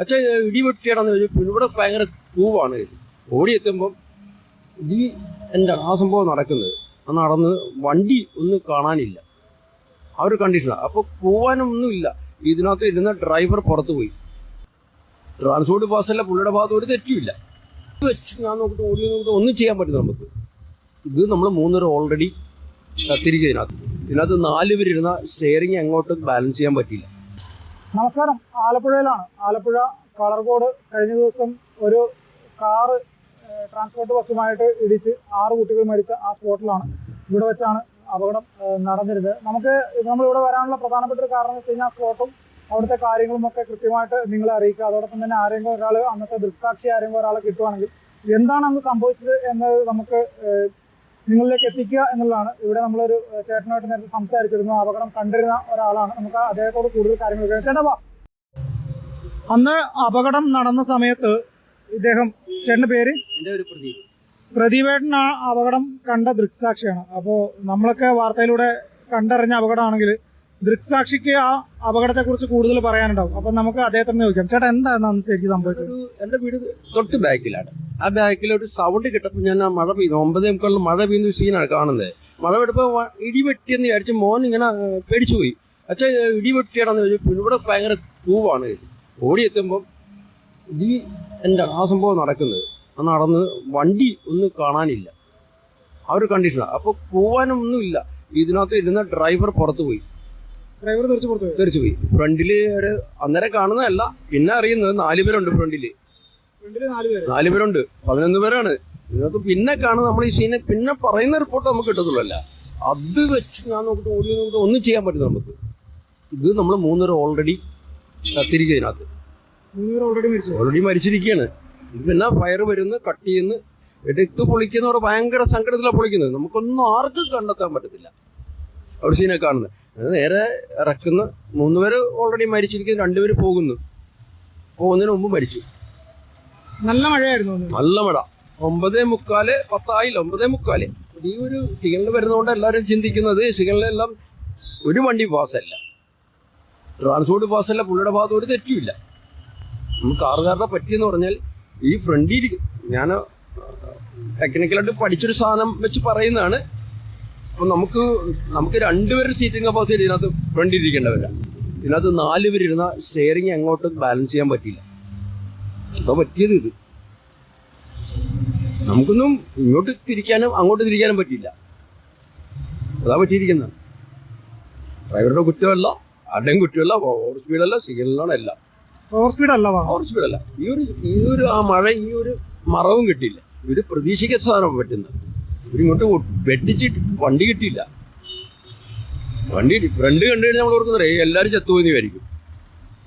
അച്ഛൻ ഇടി വെട്ടിയാണെന്ന് ചോദിച്ചു ഇവിടെ ഭയങ്കര കൂവാണ്. ഓടിയെത്തുമ്പം ഈ എന്റെ ആ സംഭവം നടക്കുന്നത്? നടന്ന് വണ്ടി ഒന്നും കാണാനില്ല. ആ ഒരു കണ്ടീഷനാണ് അപ്പോൾ പോവാനൊന്നുമില്ല. ഇതിനകത്ത് ഇരുന്ന ഡ്രൈവർ പുറത്ത് പോയി. ട്രാൻസ്പോർട്ട് പാസ്സല്ല പുള്ളിയുടെ ഭാഗത്ത് ഒരു തെറ്റുമില്ല ഇത് വെച്ച് ഞാൻ നോക്കിയിട്ട് ഓടി നോക്കിയിട്ട് ഒന്നും ചെയ്യാൻ പറ്റും നമുക്ക്. ഇത് നമ്മൾ മൂന്നര ഓൾറെഡി കത്തിരിക്കുക ഇതിനകത്ത്. ഇതിനകത്ത് നാല് പേരിരുന്ന ഷെയറിങ് അങ്ങോട്ട് ബാലൻസ് ചെയ്യാൻ പറ്റിയില്ല. നമസ്കാരം. ആലപ്പുഴയിലാണ്. ആലപ്പുഴ കളർകോട് കഴിഞ്ഞ ദിവസം ഒരു കാറ് ട്രാൻസ്പോർട്ട് ബസ്സുമായിട്ട് ഇടിച്ച് ആറ് കുട്ടികൾ മരിച്ച ആ സ്പോട്ടിലാണ്. ഇവിടെ വെച്ചാണ് അപകടം നടന്നിരുന്നത്. നമുക്ക് നമ്മളിവിടെ വരാനുള്ള പ്രധാനപ്പെട്ട ഒരു കാരണം എന്ന് വെച്ച് കഴിഞ്ഞാൽ സ്പോട്ടും അവിടുത്തെ കാര്യങ്ങളും ഒക്കെ കൃത്യമായിട്ട് നിങ്ങളെ അറിയിക്കുക. അതോടൊപ്പം തന്നെ ആരെങ്കിലും ഒരാൾ അന്നത്തെ ദൃക്സാക്ഷി ആരെങ്കിലും ഒരാളെ കിട്ടുവാണെങ്കിൽ എന്താണ് അന്ന് സംഭവിച്ചത് എന്നത് നമുക്ക് നിങ്ങളിലേക്ക് എത്തിക്കുക എന്നുള്ളതാണ്. ഇവിടെ നമ്മളൊരു ചേട്ടനായിട്ട് നേരത്തെ സംസാരിച്ചിരുന്നു. അപകടം കണ്ടിരുന്ന ഒരാളാണ്. നമുക്ക് അദ്ദേഹത്തോട് കൂടുതൽ കാര്യങ്ങൾ. ചേട്ടാ വാ. അന്ന് അപകടം നടന്ന സമയത്ത് ഇദ്ദേഹം ചേട്ടന്റെ പേര്? എന്റെ ഒരു പ്രതി പ്രദീപേട്ടൻ ആ അപകടം കണ്ട ദൃക്സാക്ഷിയാണ്. അപ്പോൾ നമ്മളൊക്കെ വാർത്തയിലൂടെ കണ്ടറിഞ്ഞ അപകടമാണെങ്കിൽ ദൃക്സാക്ഷിക്ക് ആ അപകടത്തെ കുറിച്ച് കൂടുതൽ പറയാനുണ്ടാവും. അപ്പം നമുക്ക് അദ്ദേഹത്തിന് ചോദിക്കാം. ചേട്ടാ എന്താണ് അന്ന് ശരിക്കും സംഭവിച്ചത്? എന്റെ വീട് തൊട്ട് ബാക്കിലാണ്. ആ ബാക്കിൽ ഒരു സൗണ്ട് കിട്ടപ്പോൾ ഞാൻ ആ മഴ പെയ്യുന്നു ഒമ്പതേ മുക്കാളിൽ മഴ പെയ്യുന്ന സീനാണ് കാണുന്നത്. മഴ പെടുമ്പോൾ ഇടി വെട്ടിയെന്ന് വിചാരിച്ച് മോൻ ഇങ്ങനെ പേടിച്ചു പോയി. അച്ഛൻ ഇടി വെട്ടിയാണെന്ന് ചോദിച്ചു. ഇവിടെ ഭയങ്കര കൂവാണ് ഓടിയെത്തുമ്പം ഈ എന്റെ ആ സംഭവം നടക്കുന്നത്. നടന്ന് വണ്ടി ഒന്നും കാണാനില്ല. ആ ഒരു കണ്ടീഷനാണ് അപ്പോൾ പോവാനൊന്നുമില്ല. ഇതിനകത്ത് ഇരുന്ന ഡ്രൈവർ പുറത്തു പോയി ഡ്രൈവർ തിരിച്ചു പുറത്തു പോയി? തെറിച്ചു പോയി. ഫ്രണ്ടിൽ ഒരു അന്നേരം കാണുന്നതല്ല പിന്നെ അറിയുന്നത് നാല് പേരുണ്ട് ഫ്രണ്ടിൽ. ഫ്രണ്ടിൽ നാല് പേര്. നാല് പേരുണ്ട്. പതിനൊന്ന് പേരാണ്. ഇതിനകത്ത് പിന്നെ കാണുന്ന നമ്മൾ ഈ സീനെ പിന്നെ പറയുന്ന റിപ്പോർട്ട് നമുക്ക് കിട്ടത്തുള്ളല്ല. അത് വെച്ച് ഞാൻ നോക്കിട്ട് ഓടി നോക്കിട്ട് ഒന്നും ചെയ്യാൻ പറ്റില്ല നമുക്ക്. ഇത് നമ്മൾ മൂന്നര ഓൾറെഡി കത്തിരിക്കുക ഇതിനകത്ത്. ഓൾറെഡി മരിച്ചു. ഓൾറെഡി മരിച്ചിരിക്കുകയാണ് ഇത് പിന്നെ ഫയർ വരുന്ന് കട്ട് ചെയ്യുന്ന. എടുത്ത് പൊളിക്കുന്നവർ ഭയങ്കര സങ്കടത്തിലാണ് പൊളിക്കുന്നത്. നമുക്കൊന്നും ആർക്കും കണ്ടെത്താൻ പറ്റത്തില്ല. അവിടെ സീനെ കാണുന്നത്. അത് നേരെ ഇറക്കുന്ന മൂന്ന് പേര് ഓൾറെഡി മരിച്ചിരിക്കുന്നു രണ്ടുപേര് പോകുന്നു. പോകുന്നതിന് മുമ്പ് മരിച്ചു. നല്ല മഴയായിരുന്നു നല്ല മഴ. ഒമ്പതേ മുക്കാൽ പത്തായില്ല ഒമ്പതേ മുക്കാൽ. ഈ ഒരു സിഗ്നൽ വരുന്നതുകൊണ്ട് എല്ലാവരും ചിന്തിക്കുന്നത് സിഗ്നലെല്ലാം ഒരു വണ്ടി പാസ്സല്ല. ട്രാൻസ്പോർട്ട് പാസ്സല്ല പുള്ളിയുടെ ഭാഗത്ത് ഒരു തെറ്റുമില്ല. നമുക്ക് കാറുകാരുടെ പറ്റിയെന്ന് പറഞ്ഞാൽ ഈ ഫ്രണ്ടിൽ ഞാൻ ടെക്നിക്കലായിട്ട് പഠിച്ചൊരു സാധനം വെച്ച് പറയുന്നതാണ്. അപ്പം നമുക്ക് നമുക്ക് രണ്ടുപേരുടെ സീറ്റിംഗ് കപ്പാസിറ്റി ഇതിനകത്ത് ഫ്രണ്ടിൽ ഇരിക്കേണ്ടവരാ ഇതിനകത്ത് നാല് പേരിരുന്ന ഷെയറിങ് അങ്ങോട്ട് ബാലൻസ് ചെയ്യാൻ പറ്റിയില്ല. അപ്പോൾ പറ്റിയത് ഇത്. നമുക്കൊന്നും ഇങ്ങോട്ട് തിരിക്കാനും അങ്ങോട്ട് തിരിക്കാനും പറ്റിയില്ല. അതാ പറ്റിയിരിക്കുന്നത്. ഡ്രൈവറുടെ കുറ്റമല്ല ആരുടെയും കുറ്റമല്ല ഓവർ സ്പീഡല്ല സിഗ്നലാണ് എല്ലാം ഓവർ സ്പീഡ് അല്ല വാ. ഓവർ സ്പീഡല്ല ഈ ഒരു ഈ ഒരു ആ മഴ ഈ ഒരു മറവും കിട്ടിയില്ല. ഇവർ പ്രതീക്ഷിക്കാൻ സാധനം പറ്റുന്നത്. ഇവരിങ്ങോട്ട് വെട്ടിച്ചിട്ട് വണ്ടി കിട്ടിയില്ല. വണ്ടി ഫ്രണ്ട് കണ്ടു കഴിഞ്ഞാൽ നമ്മൾ ഓർക്കുന്നത് എല്ലാവരും ചത്തുപോയി വിചാരിക്കും.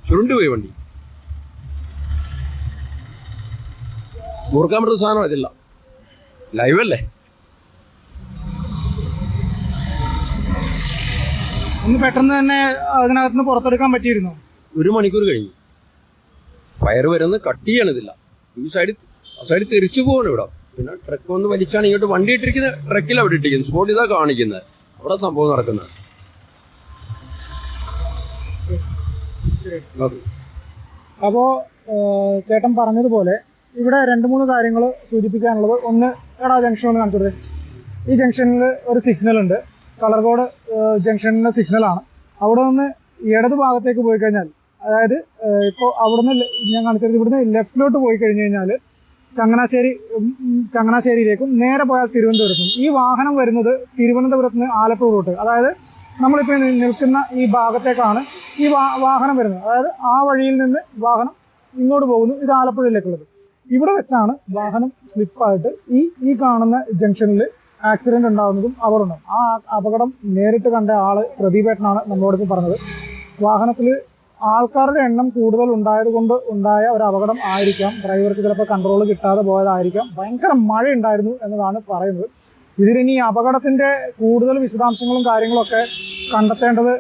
ചുരുണ്ടുപോയി വണ്ടി. ഓർക്കാൻ പറ്റുന്ന സാധനം ഇതില്ല. ലൈവല്ലേ ഒന്ന് പെട്ടെന്ന് തന്നെ അതിനകത്ത് നിന്ന് പുറത്തെടുക്കാൻ പറ്റിയിരുന്നു? ഒരു മണിക്കൂർ കഴിഞ്ഞു. ഫയർ വരുന്ന കട്ട് ചെയ്യണതില്ല ഈ സൈഡിൽ സൈഡിൽ തെറിച്ചു പോകണം ഇവിടെ. പിന്നെ ട്രക്ക് ഒന്ന് വലിച്ചാണ് ഇങ്ങോട്ട് വണ്ടി ഇട്ടിരിക്കുന്ന ട്രക്കിൽ അവിടെ ഇട്ടിരിക്കുന്നത്. സ്പോട്ട് ഇതാ കാണിക്കുന്നത്. അവിടെ സംഭവം നടക്കുന്നത്. അപ്പോ അപ്പോൾ ചേട്ടൻ പറഞ്ഞതുപോലെ ഇവിടെ രണ്ട് മൂന്ന് കാര്യങ്ങൾ സൂചിപ്പിക്കാനുള്ളത്. ഒന്ന് എടാ ജംഗ്ഷൻ ഒന്ന് കാണിച്ചത് ഈ ജംഗ്ഷനിൽ ഒരു സിഗ്നൽ ഉണ്ട്. കളർകോട് ജംഗ്ഷനിലെ സിഗ്നലാണ് അവിടെ നിന്ന് ഇടത് ഭാഗത്തേക്ക് പോയി കഴിഞ്ഞാൽ അതായത് ഇപ്പോൾ അവിടുന്ന് ഞാൻ കാണിച്ചത് ഇവിടുന്ന് ലെഫ്റ്റിലോട്ട് പോയി കഴിഞ്ഞു കഴിഞ്ഞാൽ ചങ്ങനാശ്ശേരി ചങ്ങനാശ്ശേരിയിലേക്കും നേരെ പോയാൽ തിരുവനന്തപുരത്തും. ഈ വാഹനം വരുന്നത് തിരുവനന്തപുരത്ത് നിന്ന് ആലപ്പുഴ റൂട്ട്. അതായത് നമ്മളിപ്പോൾ നിൽക്കുന്ന ഈ ഭാഗത്തേക്കാണ് ഈ വാഹനം വരുന്നത്. അതായത് ആ വഴിയിൽ നിന്ന് വാഹനം ഇങ്ങോട്ട് പോകുന്നു. ഇത് ആലപ്പുഴയിലേക്കുള്ളത്. ഇവിടെ വെച്ചാണ് വാഹനം സ്ലിപ്പായിട്ട് ഈ ഈ കാണുന്ന ജംഗ്ഷനിൽ ആക്സിഡന്റ് ഉണ്ടാകുന്നതും അപകടം. ആ അപകടം നേരിട്ട് കണ്ട ആൾ പ്രദീപേട്ടനാണ് നമ്മളോടൊപ്പം പറഞ്ഞത്. വാഹനത്തിൽ ആൾക്കാരുടെ എണ്ണം കൂടുതൽ ഉണ്ടായത് കൊണ്ട് ഉണ്ടായ ഒരു അപകടം ആയിരിക്കാം. ഡ്രൈവർക്ക് ചിലപ്പോൾ കൺട്രോൾ കിട്ടാതെ പോയതായിരിക്കാം. ഭയങ്കര മഴ ഉണ്ടായിരുന്നു എന്നതാണ് പറയുന്നത്. ഇതിലിനി അപകടത്തിന്റെ കൂടുതൽ വിശദാംശങ്ങളും കാര്യങ്ങളൊക്കെ കണ്ടെത്തേണ്ടത്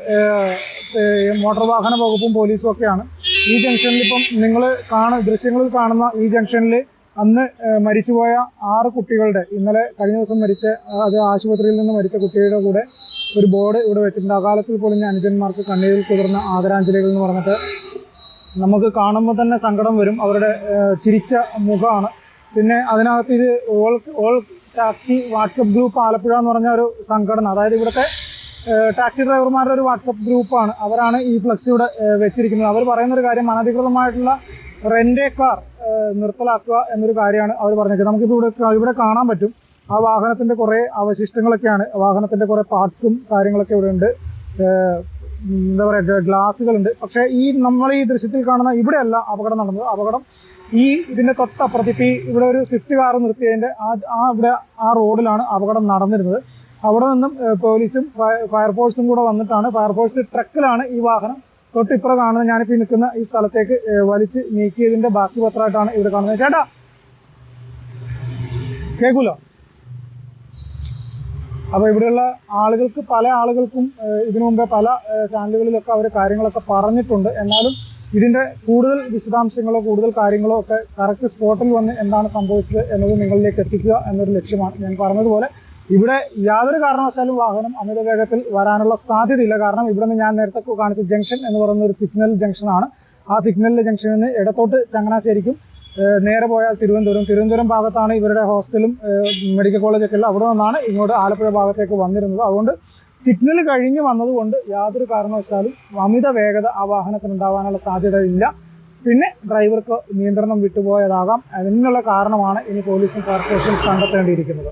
മോട്ടോർ വാഹന വകുപ്പും പോലീസും ഒക്കെയാണ്. ഈ ജംഗ്ഷനിൽ ഇപ്പം നിങ്ങൾ കാണ ദൃശ്യങ്ങളിൽ കാണുന്ന ഈ ജംഗ്ഷനിൽ അന്ന് മരിച്ചുപോയ ആറ് കുട്ടികളുടെ ഇന്നലെ കഴിഞ്ഞ ദിവസം മരിച്ച അത് ആശുപത്രിയിൽ നിന്ന് മരിച്ച കുട്ടിയുടെ കൂടെ ഒരു ബോർഡ് ഇവിടെ വെച്ചിട്ടുണ്ട്. അകാലത്തിൽ പൊളിഞ്ഞ അനുജന്മാർക്ക് കണ്ണീരിൽ കുതിർന്ന ആദരാഞ്ജലികൾ എന്ന് പറഞ്ഞിട്ട് നമുക്ക് കാണുമ്പോൾ തന്നെ സങ്കടം വരും. അവരുടെ ചിരിച്ച മുഖമാണ്. പിന്നെ അതിനകത്ത് ഇത് all all taxi WhatsApp group Alappuzha എന്ന് പറഞ്ഞ ഒരു സംഘടന അതായത് ഇവിടുത്തെ ടാക്സി ഡ്രൈവർമാരുടെ ഒരു വാട്സപ്പ് ഗ്രൂപ്പാണ്. അവരാണ് ഈ ഫ്ലെക്സ് ഇവിടെ വെച്ചിരിക്കുന്നത്. അവർ പറയുന്ന ഒരു കാര്യം അനധികൃതമായിട്ടുള്ള റെന്റേ കാർ നിർത്തലാക്കുക എന്നൊരു കാര്യമാണ് അവർ പറഞ്ഞത് നമുക്കിപ്പോൾ ഇവിടെ ഇവിടെ കാണാൻ പറ്റും. ആ വാഹനത്തിന്റെ കുറേ അവശിഷ്ടങ്ങളൊക്കെയാണ്. വാഹനത്തിന്റെ കുറേ പാർട്സും കാര്യങ്ങളൊക്കെ ഇവിടെ ഉണ്ട് എന്താ പറയുക ഗ്ലാസ്സുകളുണ്ട് പക്ഷേ ഈ നമ്മൾ ഈ ദൃശ്യത്തിൽ കാണുന്ന ഇവിടെയല്ല അപകടം നടന്നത്. അപകടം ഈ ഇതിന്റെ തൊട്ടപ്പുറത്ത് ഇവിടെ ഒരു സ്വിഫ്റ്റ് കാർ നിർത്തിയതിന്റെ ആ ആ ഇവിടെ ആ റോഡിലാണ് അപകടം നടന്നിരുന്നത്. അവിടെ നിന്നും പോലീസും ഫയർഫോഴ്സും കൂടെ വന്നിട്ടാണ് ഫയർഫോഴ്സ് ട്രക്കിലാണ് ഈ വാഹനം തൊട്ടിപ്പുറം കാണുന്ന ഞാനിപ്പോൾ നിൽക്കുന്ന ഈ സ്ഥലത്തേക്ക് വലിച്ച് നീക്കിയതിന്റെ ബാക്കി പത്രമായിട്ടാണ് ഇവിടെ കാണുന്നത്. ചേട്ടാ കേൾക്കൂലോ അപ്പോൾ ഇവിടെയുള്ള ആളുകൾക്ക് പല ആളുകൾക്കും ഇതിനു മുമ്പേ പല ചാനലുകളിലൊക്കെ അവർ കാര്യങ്ങളൊക്കെ പറഞ്ഞിട്ടുണ്ട്. എന്നാലും ഇതിന്റെ കൂടുതൽ വിശദാംശങ്ങളോ കൂടുതൽ കാര്യങ്ങളോ ഒക്കെ കറക്റ്റ് സ്പോട്ടിൽ വന്ന് എന്താണ് സംഭവിച്ചത് എന്നത് നിങ്ങളിലേക്ക് എത്തിക്കുക എന്നൊരു ലക്ഷ്യമാണ് ഞാൻ പറഞ്ഞതുപോലെ. ഇവിടെ യാതൊരു കാരണവശാലും വാഹനം അമിത വേഗത്തിൽ വരാനുള്ള സാധ്യതയില്ല. കാരണം ഇവിടെ നിന്ന് ഞാൻ നേരത്തെ കാണിച്ച ജംഗ്ഷൻ എന്ന് പറയുന്ന ഒരു സിഗ്നൽ ജംഗ്ഷനാണ്. ആ സിഗ്നലിലെ ജംഗ്ഷനിൽ നിന്ന് ഇടത്തോട്ട് ചങ്ങനാശ്ശേരിക്കും നേരെ പോയാൽ തിരുവനന്തപുരം. തിരുവനന്തപുരം ഭാഗത്താണ് ഇവരുടെ ഹോസ്റ്റലും മെഡിക്കൽ കോളേജൊക്കെ ഉള്ളത് അവിടെ നിന്നാണ് ഇങ്ങോട്ട് ആലപ്പുഴ ഭാഗത്തേക്ക് വന്നിരുന്നത്. അതുകൊണ്ട് സിഗ്നൽ കഴിഞ്ഞ് വന്നതുകൊണ്ട് യാതൊരു കാരണവശാലും അമിത വേഗത ആ വാഹനത്തിന് ഉണ്ടാവാനുള്ള സാധ്യത ഇല്ല. പിന്നെ ഡ്രൈവർക്ക് നിയന്ത്രണം വിട്ടുപോയതാകാം. അതിനുള്ള കാരണമാണ് ഇനി പോലീസും കോർപ്പറേഷനും കണ്ടെത്തേണ്ടിയിരിക്കുന്നത്.